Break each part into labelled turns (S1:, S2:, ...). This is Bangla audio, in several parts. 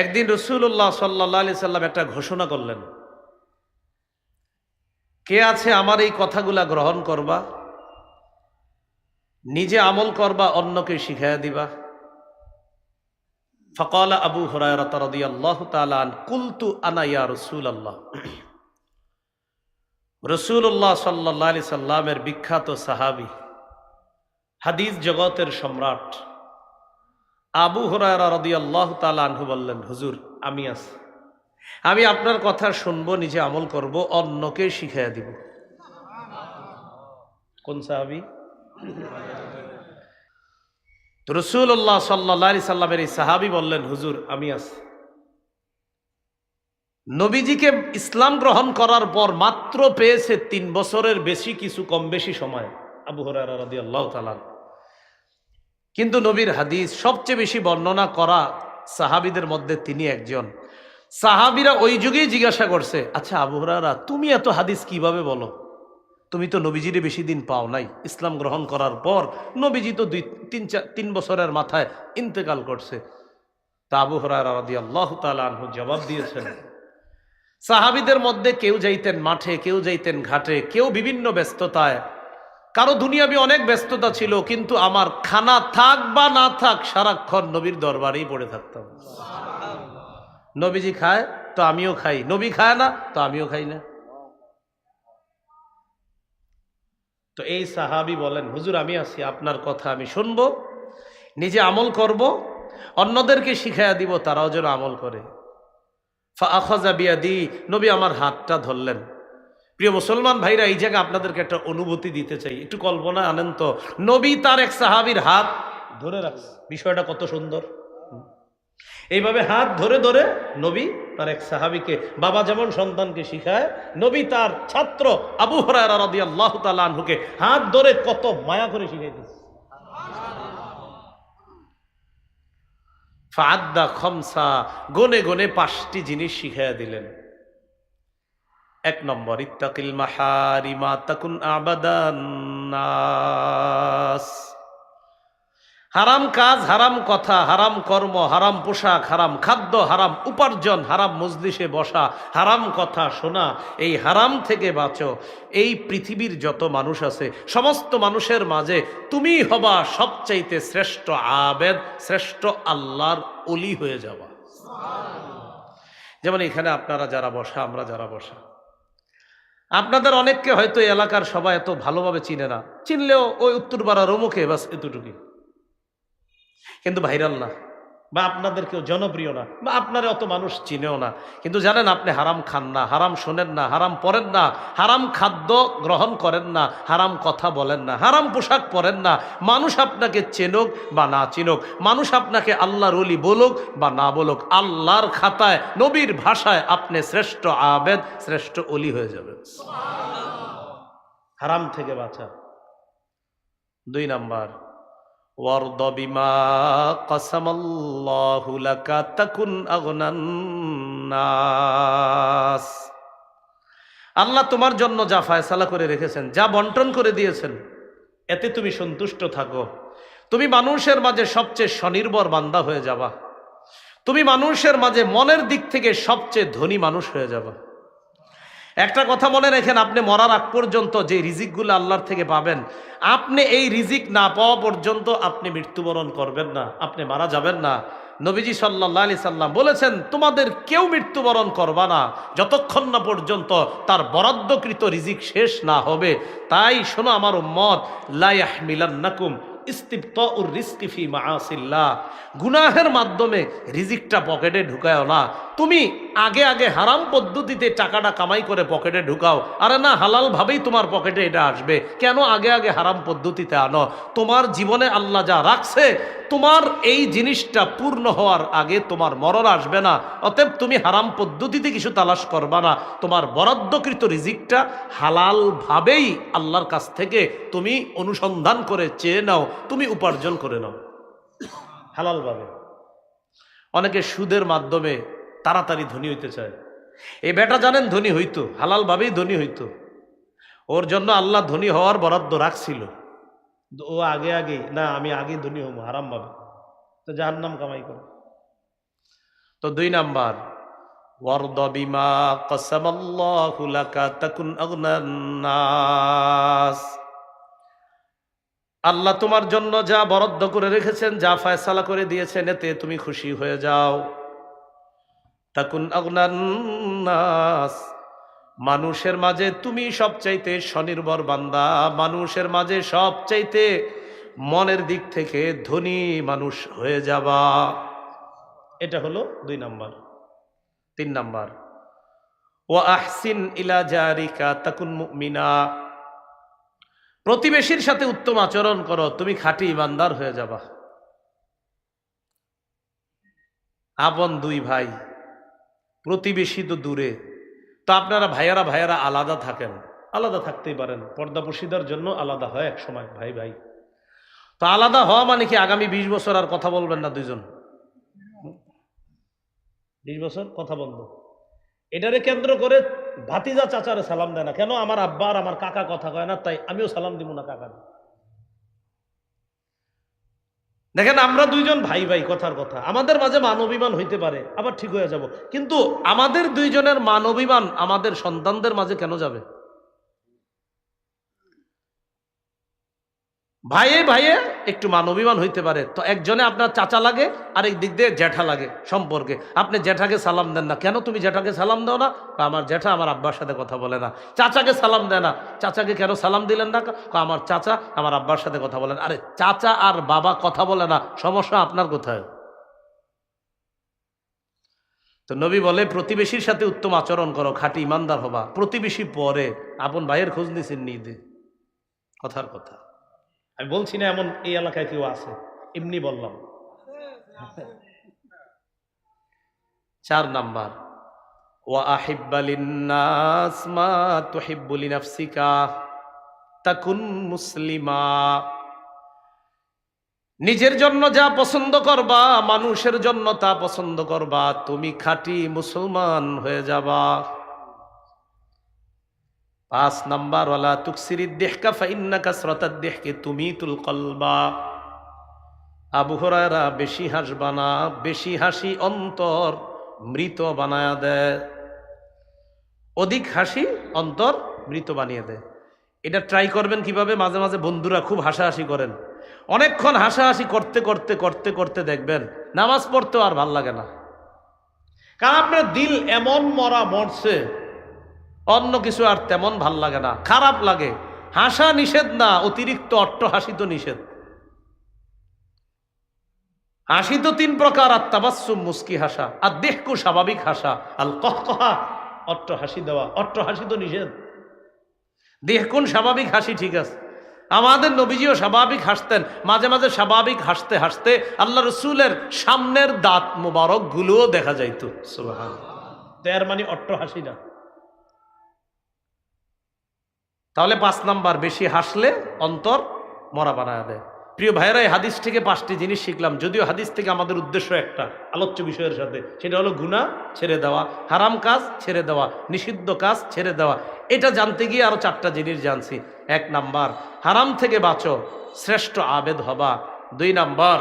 S1: একদিন রসুল্লাহ সাল্লাহ আলি সাল্লাম একটা ঘোষণা করলেন। কে আছে আমার এই কথাগুলা গ্রহণ করবা? নিজে আমল করবা, অন্যকে শিখাইয়া দিবা। ফকাল আবু হরায়রাত আল্লাহ কুলতু আনা ইয়া রসুল আল্লাহ রসুল্লাহ সাল্লাহ আলি সাল্লামের বিখ্যাত সাহাবি, হাদিস জগতের সম্রাট। আবু হরায়রা রদি আল্লাহ তালু বললেন, হুজুর, আমি আছি। আমি আপনার কথা শুনব, নিজে আমল করব, অন্যকে শিখাইয়া দিব। কোন সাহাবি? রসুল্লাহ সাল্লা সাল্লামের এই সাহাবি বললেন, হুজুর, আমি আছি। নবীজিকে ইসলাম গ্রহণ করার পর মাত্র পেয়েছে তিন বছরের বেশি, কিছু কম বেশি সময়, আবু হরারা আল্লাহ তালান কিন্তু নবীর হাদিস সবচেয়ে বেশি বর্ণনা করা সাহাবিদের মধ্যে তিনি একজন। সাহাবিরা ওই যুগেই জিজ্ঞাসা করছে আচ্ছা আবু হরারা তুমি এত হাদিস কীভাবে বলো? তুমি তো নবীজিরে বেশি দিন পাও নাই। ইসলাম গ্রহণ করার পর নবীজি তো দুই, তিন, চার, তিন বছরের মাথায় ইন্তেকাল করছে। তা আবু হরারা রাদি আল্লাহ তালু জবাব দিয়েছেন, সাহাবিদের মধ্যে কেউ যাইতেন মাঠে, কেউ যাইতেন ঘাটে, কেউ বিভিন্ন ব্যস্ততায় কারও দুনিয়াবি অনেক ব্যস্ততা ছিল, কিন্তু আমার খানা থাক বা না থাক, সারাক্ষণ নবীর দরবারেই পড়ে থাকতাম। নবীজি খায়, তো আমিও খাই। নবী খায় না, তো আমিও খাই না। তো এই সাহাবি বলেন, হুজুর, আমি আছি, আপনার কথা আমি শুনব, নিজে আমল করব, অন্যদেরকে শিখাইয়া দিব, তারাও যেন আমল করে। আখজা বিয়া দি নবী আমার হাতটা ধরলেন। প্রিয় মুসলমান ভাইরা, এই জায়গায় আপনাদেরকে একটা অনুভূতি দিতে চাই। একটু কল্পনা আনেন তো। নবী তার এক সাহাবির হাত ধরে রাখছে। বিষয়টা কত সুন্দর। এইভাবে হাত ধরে ধরে নবী তার এক সাহাবিকে, বাবা যেমন সন্তানকে শিখায়, নবী তার ছাত্র আবু হরারা রদি আল্লাহ তালুকে হাত ধরে কত মায়া করে শিখাইতেছে। ফাদ্দা খমসা, গনে গনে পাঁচটি জিনিস শিখাইয়া দিলেন। এক নম্বর, ইত্তাকিল মাহারিমা তাকুন আবাদান হারাম কাজ, হারাম কথা, হারাম কর্ম, হারাম পোশাক, হারাম খাদ্য, হারাম উপার্জন, হারাম মজলিসে বসা, হারাম কথা শোনা, এই হারাম থেকে বাঁচো। এই পৃথিবীর যত মানুষ আছে, সমস্ত মানুষের মাঝে তুমি হবা সবচাইতে শ্রেষ্ঠ আবেদ, শ্রেষ্ঠ আল্লাহর অলি হয়ে যাওয়া। যেমন এখানে আপনারা যারা বসা, আমরা যারা বসা। আপনাদের অনেককে হয়তো এলাকার সবাই এত ভালোভাবে চিনে না। চিনলেও ওই উত্তর পাড়ার অমুখে বাস এতটুকুই। কিন্তু ভাইরাল না। বা আপনাদের কেউ জনপ্রিয় না বা আপনার অত মানুষ চিনেও না। কিন্তু জানেন আপনি হারাম খান না হারাম শোনেন না হারাম পরেন না হারাম খাদ্য গ্রহণ করেন না হারাম কথা বলেন না হারাম পোশাক পরেন না মানুষ আপনাকে চেনুক বা না চিনুক মানুষ আপনাকে আল্লাহর অলি বলুক বা না বলুক আল্লাহর খাতায় নবীর ভাষায় আপনি শ্রেষ্ঠ আবেদ শ্রেষ্ঠ অলি হয়ে যাবেন। হারাম থেকে বাঁচা। দুই নাম্বার ওয়ারদ বিমা কসামাল্লাহু লাকা তাকুন আগনান নাস। আল্লাহ তোমার জন্য যা ফায়সালা করে রেখেছেন, যা বন্টন করে দিয়েছেন, এতে তুমি সন্তুষ্ট থাকো। তুমি মানুষের মাঝে সবচেয়ে স্বনির্ভর বান্দা হয়ে যাবা। তুমি মানুষের মাঝে মনের দিক থেকে সবচেয়ে ধনী মানুষ হয়ে যাবা। একটা কথা মনে রেখেন, আপনি মরার আগ পর্যন্ত যে রিজিকগুলো আল্লাহর থেকে পাবেন, আপনি এই রিজিক না পাওয়া পর্যন্ত আপনি মৃত্যুবরণ করবেন না, আপনি মারা যাবেন না। নবীজি সাল্লাহ আলি সাল্লাম বলেছেন, তোমাদের কেউ মৃত্যুবরণ করবা না, যতক্ষণ না পর্যন্ত তার বরাদ্দকৃত রিজিক শেষ না হবে। তাই শোনো আমার উম্মত লাইয়াহ মিলান্নাকুম গুনাহের মাধ্যমে রিজিকটা পকেটে ঢুকায় না। তুমি আগে আগে হারাম পদ্ধতিতে টাকাটা কামাই করে পকেটে ঢুকাও। আরে না, হালাল ভাবেই তোমার পকেটে এটা আসবে। কেন আগে আগে হারাম পদ্ধতিতে আনো? তোমার জীবনে আল্লাহ যা রাখছে, তোমার এই জিনিসটা পূর্ণ হওয়ার আগে তোমার মরণ আসবে না। অতএব তুমি হারাম পদ্ধতিতে কিছু তালাশ করবা না। তোমার বরাদ্দকৃত রিজিকটা হালাল ভাবেই আল্লাহর কাছ থেকে তুমি অনুসন্ধান করে চেয়ে নাও, তুমি উপার্জন করে নাও। হালালভাবে অনেকে সুদের মাধ্যমে তাড়াতাড়ি ধনী হইতে চায়। এই বেটা জানেন ধনী হইতো, হালালভাবেই ধনী হইতো। ওর জন্য আল্লাহ ধনী হওয়ার বরাদ্দ রাখছিল। ও আগে আগে, না, আমি আগে ধনী হব, হারাম ভাবে। তো যার নাম কামাই করে। তো দুই নাম্বার আল্লাহ তোমার জন্য যা বরাদ্দ করে রেখেছেন, যা ফয়সালা করে দিয়েছেন, এতে তুমি খুশি হয়ে যাও। তাকুন নাস। মানুষের মাঝে তুমি সবচাইতে স্বনির্ভর বান্দা। মানুষের মাঝে সবচাইতে মনের দিক থেকে ধনী মানুষ হয়ে যাবা। এটা হলো দুই নাম্বার। তিন নাম্বার। ও আহসিন ইলা জারিকা তাকুন মুমিনা। প্রতিবেশীর সাথে উত্তম আচরণ করো, তুমি খাঁটি ইমানদার হয়ে যাবা। আপন দুই ভাই। প্রতিবেশী তো দূরে। তো আপনারা ভাইয়ারা ভাইয়ারা আলাদা থাকেন। আলাদা থাকতেই পারেন। পর্দাপসিদার জন্য আলাদা হয় এক সময়, ভাই ভাই। তো আলাদা হওয়া মানে কি আগামী বিশ বছর আর কথা বলবেন না দুজন বিশ বছর কথা বন্ধ এটারে কেন্দ্র করে ভাতিজা চাচারে সালাম দেয় না। কেন? আমার আব্বা আর আমার কাকা কথা কয় না, তাই আমিও সালাম দিব না কাকা দেখেন, আমরা দুইজন ভাই ভাই কথার কথা। আমাদের মাঝে মানবিমান হইতে পারে, আবার ঠিক হয়ে যাব। কিন্তু আমাদের দুইজনের মানবিমান আমাদের সন্তানদের মাঝে কেন যাবে? ভাইয়ে ভাইয়ে একটু মানবিমান হইতে পারে। তো একজনে আপনার চাচা লাগে আর এক দিক দিয়ে জ্যাঠা লাগে সম্পর্কে। আপনি জ্যাঠাকে সালাম দেন না। কেন তুমি জ্যাঠাকে সালাম দাও না? আমার জ্যাঠা আমার আব্বার সাথে কথা বলে না। চাচাকে সালাম দেয় না। চাচাকে কেন সালাম দিলেন না? আমার চাচা আমার আব্বার সাথে কথা বলেন আরে চাচা আর বাবা কথা বলে না। সমস্যা আপনার কোথায়? তো নবী বলে, প্রতিবেশীর সাথে উত্তম আচরণ করো, খাঁটি ইমানদার হবা। প্রতিবেশী পরে, আপন ভাইয়ের খোঁজ নিছেন নিদে কথার কথা। আমি বলছি না এমন এই এলাকায় কেউ আছে। এমনি বললাম। চার নাম্বার। ওয়া আহিব্বালিন্নাস মা নাফসিকা তাকুন মুসলিমা। নিজের জন্য যা পছন্দ করবা, মানুষের জন্য তা পছন্দ করবা। তুমি খাঁটি মুসলমান হয়ে যাবা। পাঁচ নাম্বার, ওয়ালা তুকসিরি দেহকা ফাইন্না কাসরতার দেহকে তুমি তুল কলবা। আবু হরায়রা বেশি হাসবা না, বেশি হাসি অন্তর মৃত বানায়া দেয়। অধিক হাসি অন্তর মৃত বানিয়ে দেয়। এটা ট্রাই করবেন কীভাবে? মাঝে মাঝে বন্ধুরা খুব হাসাহাসি করেন। অনেকক্ষণ হাসাহাসি করতে করতে করতে করতে দেখবেন, নামাজ পড়তেও আর ভালো লাগে না। কারণ আপনার দিল এমন মরা মরছে অন্য কিছু আর তেমন ভালো লাগে না, খারাপ লাগে। হাসা নিষেধ না, অতিরিক্ত অট্ট হাসি তো নিষেধ। হাসি তো তিন প্রকার, আর মুস্কি হাসা, আর দেহকু স্বাভাবিক হাসা, আল কহ কহা অট্ট হাসি দেওয়া অট্ট হাসি তো নিষেধ। দেহকুন স্বাভাবিক হাসি ঠিক আছে। আমাদের নবীজিও স্বাভাবিক হাসতেন, মাঝে মাঝে স্বাভাবিক হাসতে হাসতে আল্লাহ রসুলের সামনের দাঁত মোবারক গুলোও দেখা যাইতো। সুবহান এর মানে অট্ট হাসি না। তাহলে পাঁচ নাম্বার, বেশি হাসলে অন্তর মরা বানায় দেয় প্রিয় ভাইয়েরা, এই হাদিস থেকে পাঁচটি জিনিস শিখলাম। যদিও হাদিস থেকে আমাদের উদ্দেশ্য একটা, আলোচ্য বিষয়ের সাথে। সেটা হলো গুণা ছেড়ে দেওয়া, হারাম কাজ ছেড়ে দেওয়া, নিষিদ্ধ কাজ ছেড়ে দেওয়া। এটা জানতে গিয়ে আরও চারটা জিনিস জানছি। এক নাম্বার, হারাম থেকে বাঁচো, শ্রেষ্ঠ আবেদ হবা। দুই নাম্বার,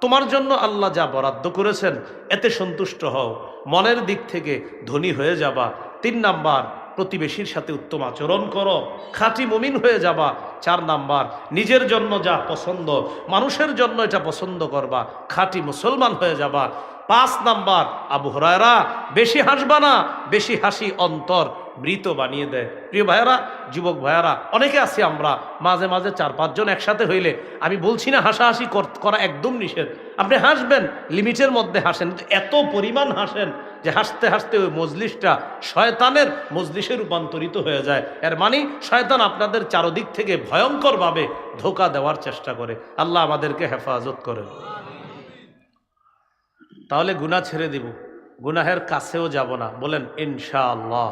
S1: তোমার জন্য আল্লাহ যা বরাদ্দ করেছেন, এতে সন্তুষ্ট হও। মনের দিক থেকে ধনী হয়ে যাবা। তিন নাম্বার প্রতিবেশীর সাথে উত্তম আচরণ করো। খাঁটি মুমিন হয়ে যাবা। চার নাম্বার, নিজের জন্য যা পছন্দ, মানুষের জন্য এটা পছন্দ করবা। খাঁটি মুসলমান হয়ে যাবা। পাঁচ নাম্বার, আবু হরায়রা, বেশি হাসবা না, বেশি হাসি অন্তর, মৃত বানিয়ে দেয়। প্রিয় ভাইয়ারা, যুবক ভাইয়ারা, অনেকে আছি আমরা, মাঝে মাঝে চার পাঁচজন একসাথে হইলে আমি বলছি না হাসাহাসি কর- একদম নিষেধ। আপনি হাসবেন, লিমিটের মধ্যে হাসেন এত পরিমাণ হাসেন যে হাসতে হাসতে ওই মজলিসটা শয়তানের মজলিসে রূপান্তরিত হয়ে যায়। এর মানে শয়তান আপনাদের চারদিক থেকে ভয়ঙ্করভাবে ধোকা দেওয়ার চেষ্টা করে। আল্লাহ আমাদেরকে হেফাজত করে তাহলে গুনাহ ছেড়ে দিব। গুনাহের কাছেও যাব না। বলেন ইনশাআল্লাহ।